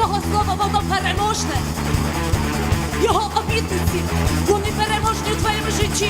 Його слово воно переможне. Його обітниці, вони переможні в твоєму житті.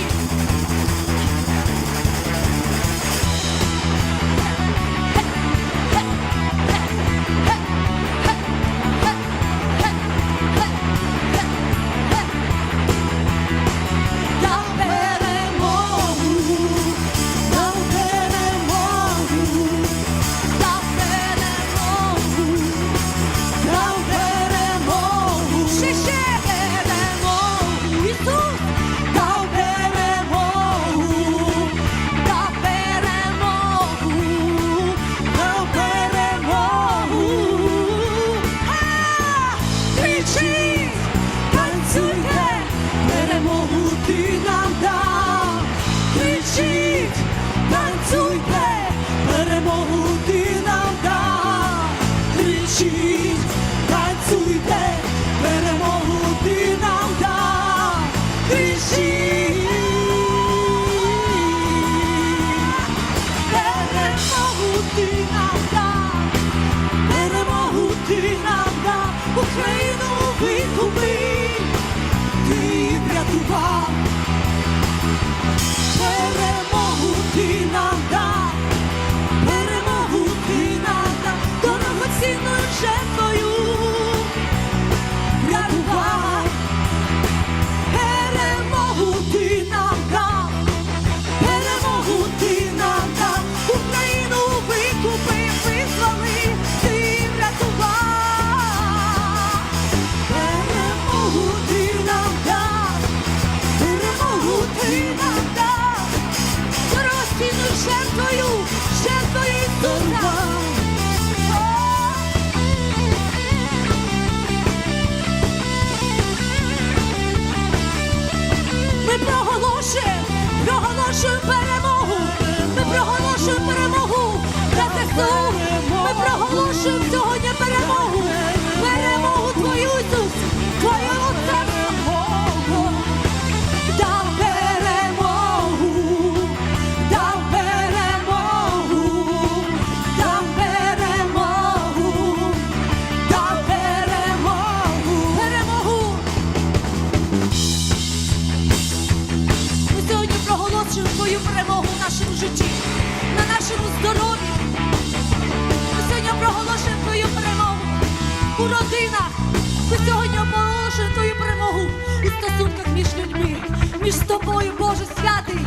між тобою, Боже святий,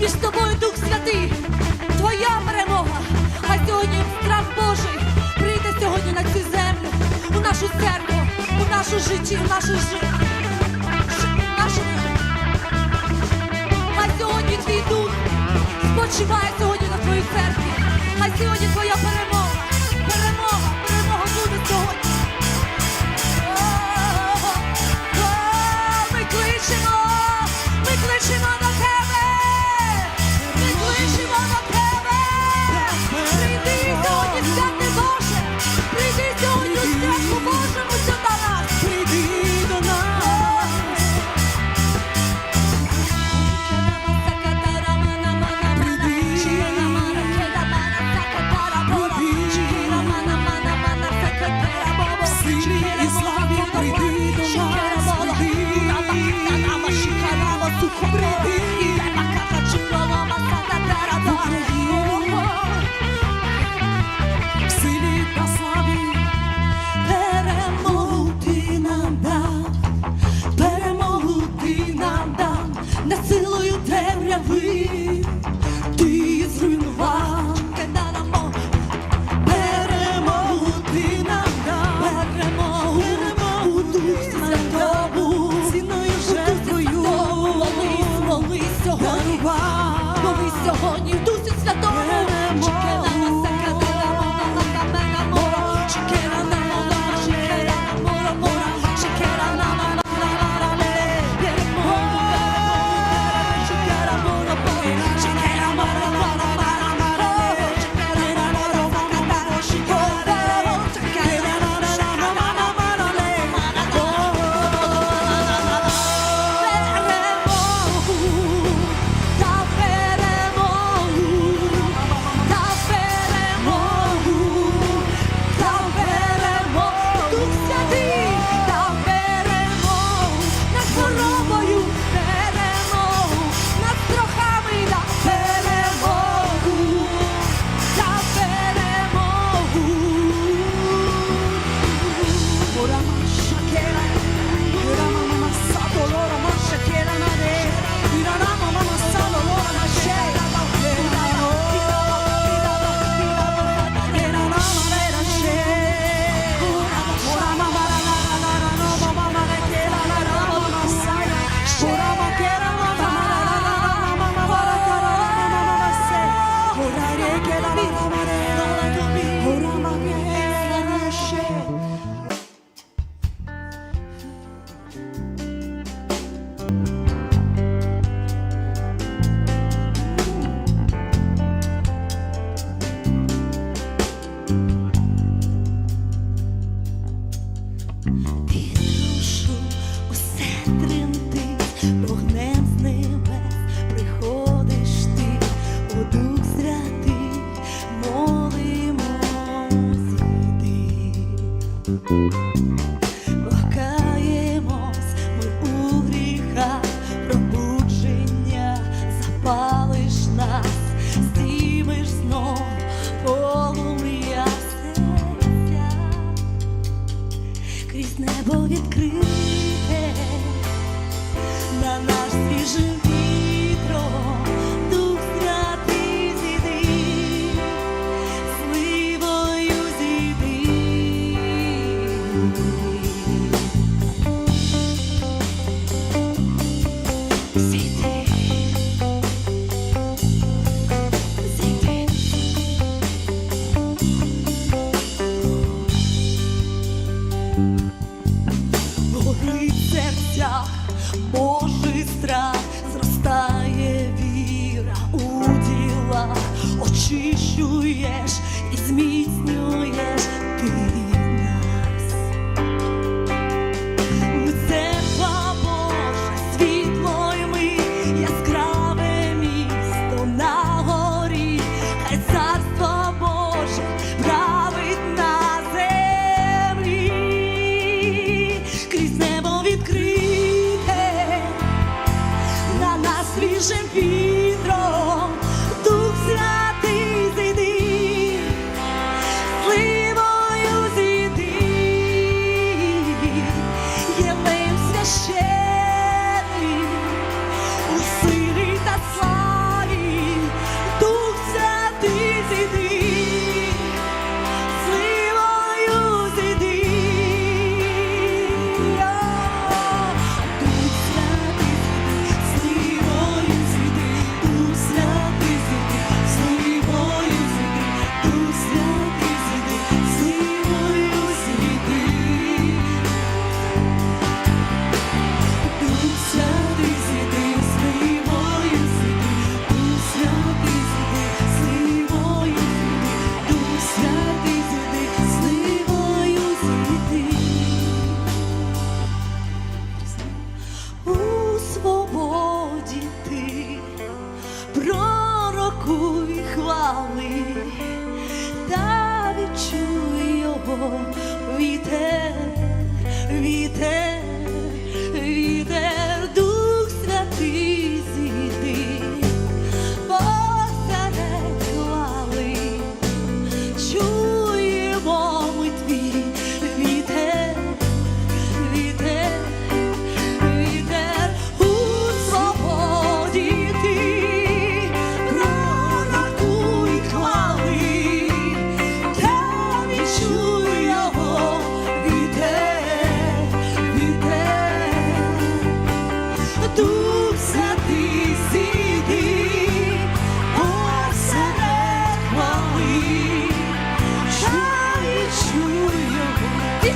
між тобою Дух Святий, твоя перемога. А сьогодні страх Божий прийде сьогодні на цю землю, у нашу церкву, у нашу житті, у нашу життя. А сьогодні твій дух спочиває сьогодні на твоїй церкві, а сьогодні твоя перемога. 那是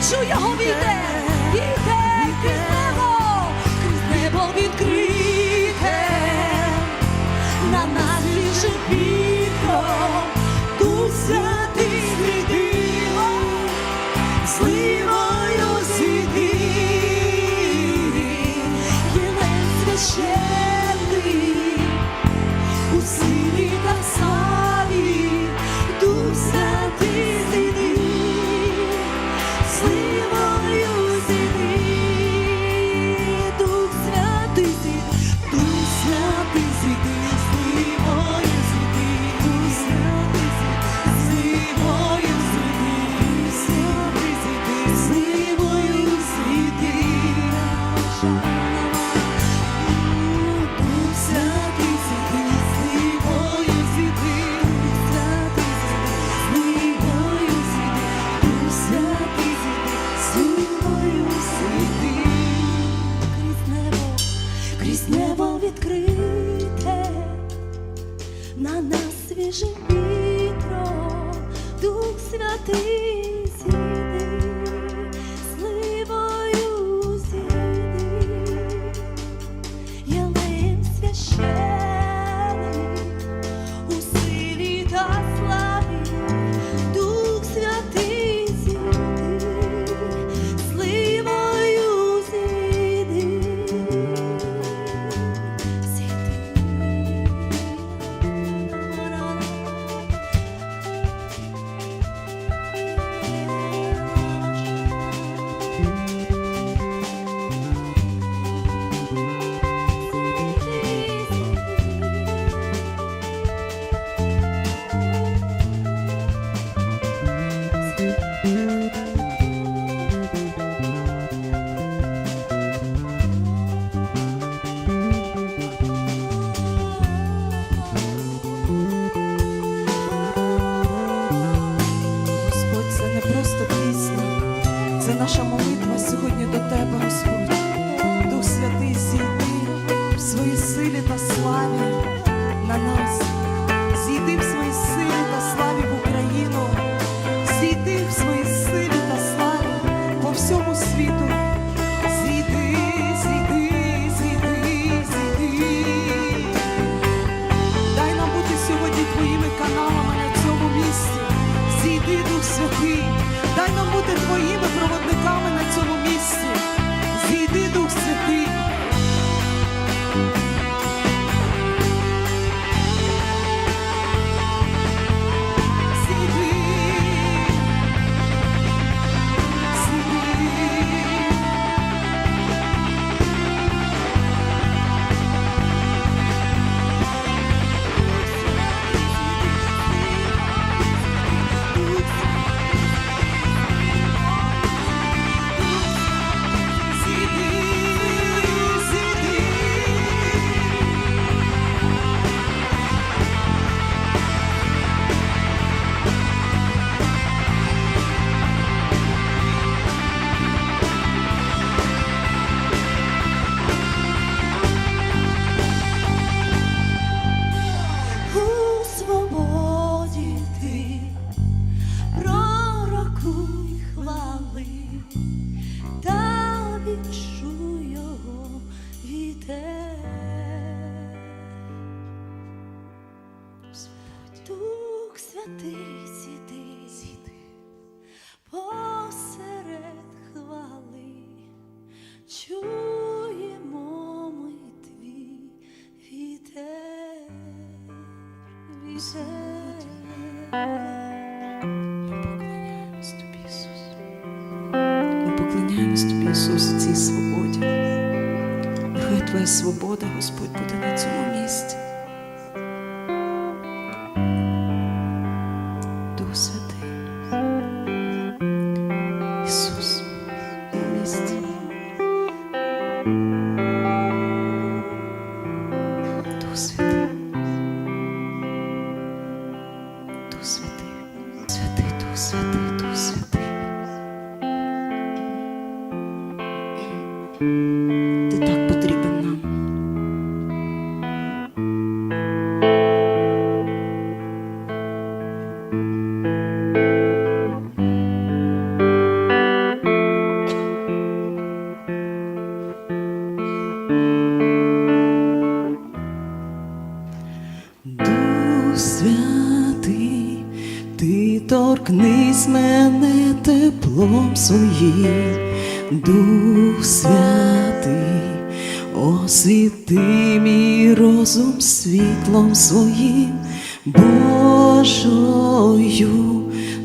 відчуй його isso aqui. Dai-me чуємо ми твій вітер, поклоняємось тобі, Ісус. Ми поклоняємось тобі, Ісус, цій свободі. Нехай твоя свобода, Господь, буде на цьому місці. Святий, Дух Святий, Дух Святий. Ти пасує Дух Святий, освіти мій розум світлом своїм Божою,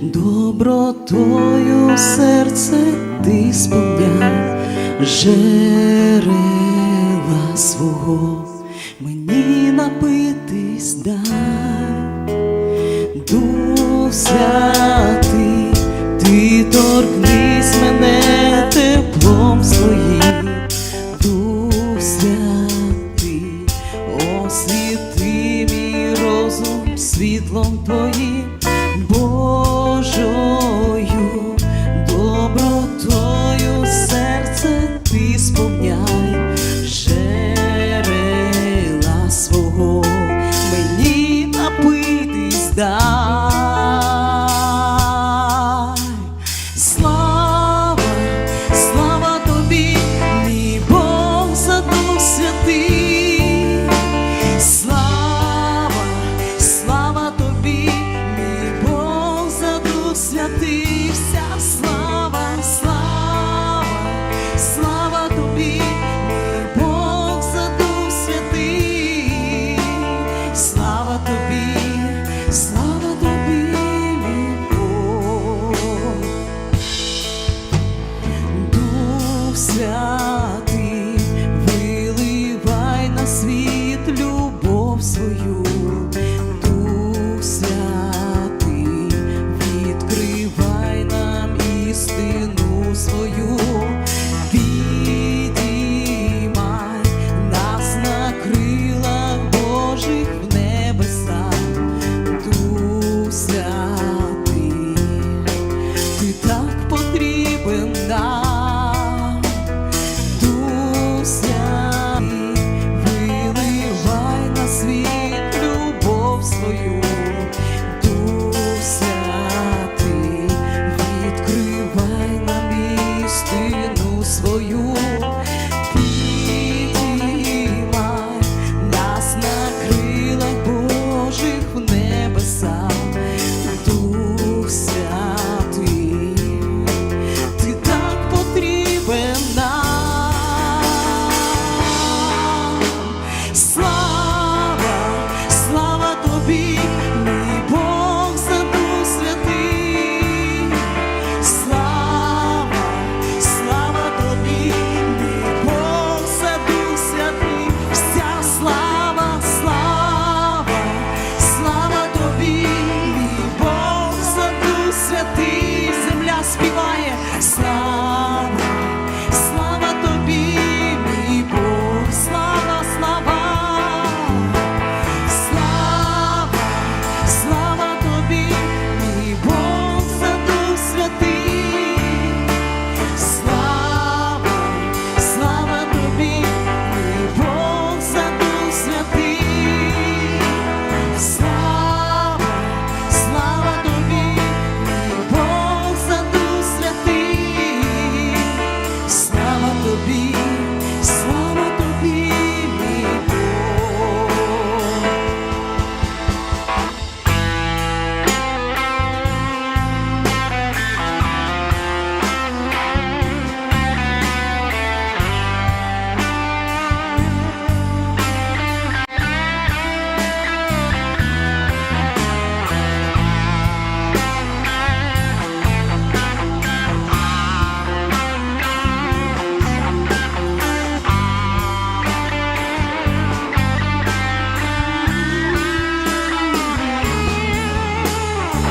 добротою серце ти сповняй жерела свого. Мені напитись дай. Дух Святий.